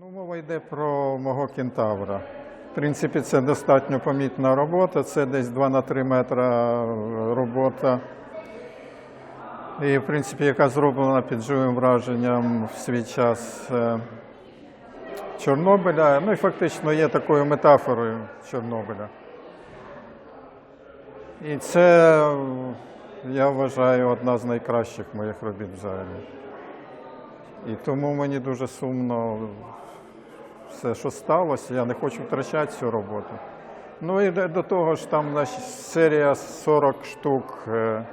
Ну, мова йде про мого кентавра. В принципі, це достатньо помітна робота. Це десь 2 на 3 метра робота. І, в принципі, яка зроблена під живим враженням в свій час е, Чорнобиля. Ну і фактично є такою метафорою Чорнобиля. І це, я вважаю, одна з найкращих моїх робіт взагалі. І тому мені дуже сумно все, що сталося. Я не хочу втрачати цю роботу. Ну і до того ж, там значить, серія 40 штук е,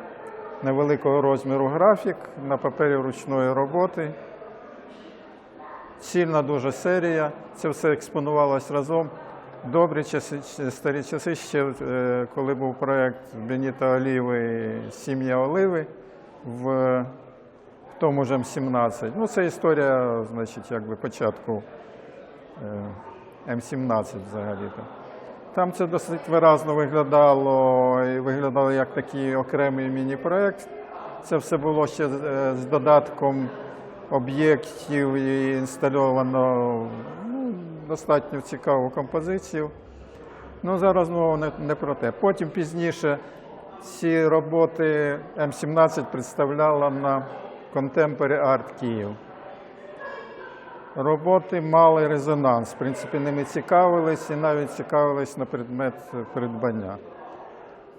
невеликого розміру графік на папері ручної роботи. Цільна дуже серія. Це все експонувалось разом. Добрі часи, старі часи ще, е, коли був проєкт Беніта Оліви Сім'я Оливи в в тому ж М17. Ну, це історія, значить, якби початку М17 взагалі-то. Там це досить виразно виглядало і виглядало як такий окремий міні-проект. Це все було ще е, з додатком об'єктів і інстальовано ну, достатньо цікаву композицію. Ну, зараз знову не, не про те. Потім пізніше ці роботи М17 представляла на Contemporary Art Київ. Роботи мали резонанс. В принципі, ними цікавились і навіть цікавились на предмет придбання.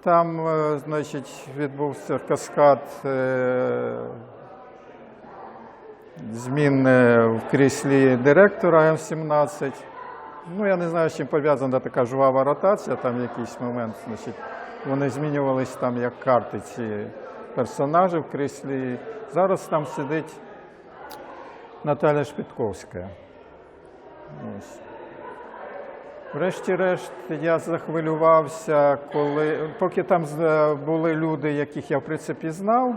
Там, е, значить, відбувся каскад е, змін е, в кріслі директора М17. Ну, я не знаю, з чим пов'язана така жвава ротація, там якийсь момент, значить, вони змінювались там як карти ці персонажі в кріслі. Зараз там сидить Наталя Шпітковська. Врешті-решт, я захвилювався, коли поки там були люди, яких я в принципі знав,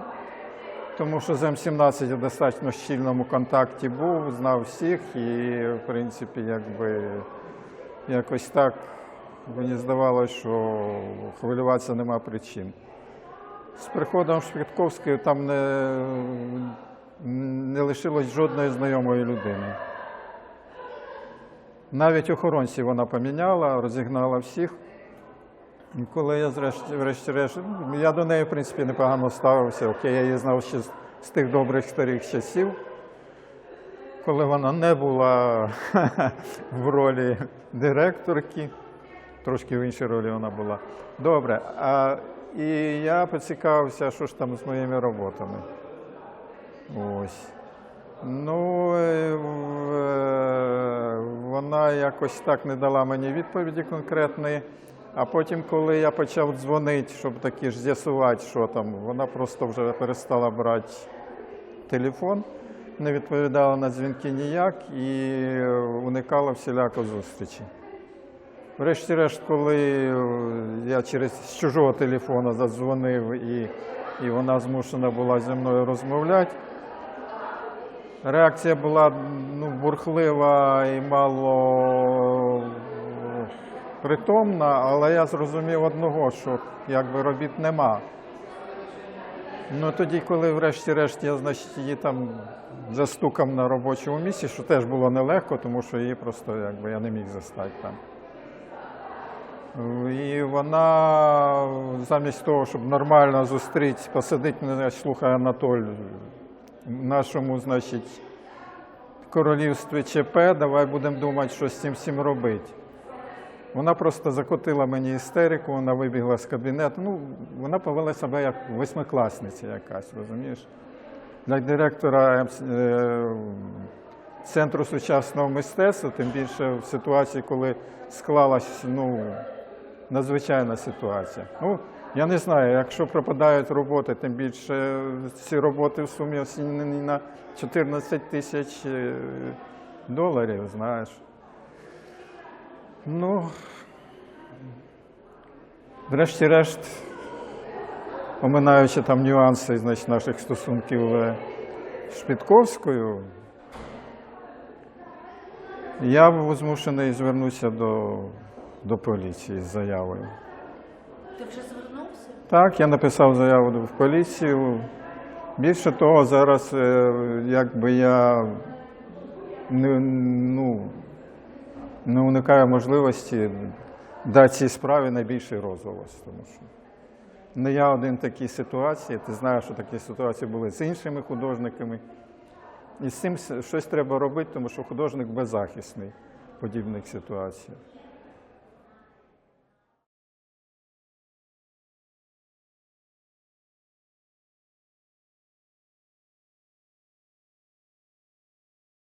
тому що з М17 я в достатньо щільному контакті був, знав всіх, і в принципі, якби якось так мені здавалося, що хвилюватися нема причин. З приходом Швидковської там не, не лишилось жодної знайомої людини. Навіть охоронців вона поміняла, розігнала всіх. Коли я врешті-решт, я до неї, в принципі, непогано ставився. Окей, я її знав ще з тих добрих старих часів, коли вона не була в ролі директорки, трошки в іншій ролі вона була. Добре. А, і я поцікавився, що ж там з моїми роботами. Ось. Ну, е, е, вона якось так не дала мені відповіді конкретної. А потім, коли я почав дзвонити, щоб таки ж з'ясувати, що там, вона просто вже перестала брати телефон, не відповідала на дзвінки ніяк і уникала всіляко зустрічі. Врешті-решт, коли е, я через з чужого телефона задзвонив і, і вона змушена була зі мною розмовляти, реакція була ну, бурхлива і мало притомна, але я зрозумів одного, що якби робіт нема. Ну тоді, коли врешті-решт я значить, її там застукав на робочому місці, що теж було нелегко, тому що її просто якби, я не міг застати там. І вона замість того, щоб нормально зустріти, посадити мене, слухай, Анатоль, в нашому, значить, королівстві ЧП, давай будемо думати, що з цим всім робити. Вона просто закотила мені істерику, вона вибігла з кабінету. Ну, вона повела себе як восьмикласниця якась, розумієш? Для директора е, Центру сучасного мистецтва, тим більше в ситуації, коли склалась ну, надзвичайна ситуація. Ну, я не знаю, якщо пропадають роботи, тим більше ці роботи в сумі оцінені на 14 тисяч е, доларів, знаєш. Ну, врешті-решт, оминаючи там нюанси значить, наших стосунків е, з Шпітковською, я був змушений звернутися до, до поліції з заявою. Ти вже? Так, я написав заяву в поліцію. Більше того, зараз, е, якби я не, ну, не уникаю можливості дати цій справі найбільший розголос. Тому що не я один в такій ситуації. Ти знаєш, що такі ситуації були з іншими художниками. І з цим щось треба робити, тому що художник беззахисний в подібних ситуаціях.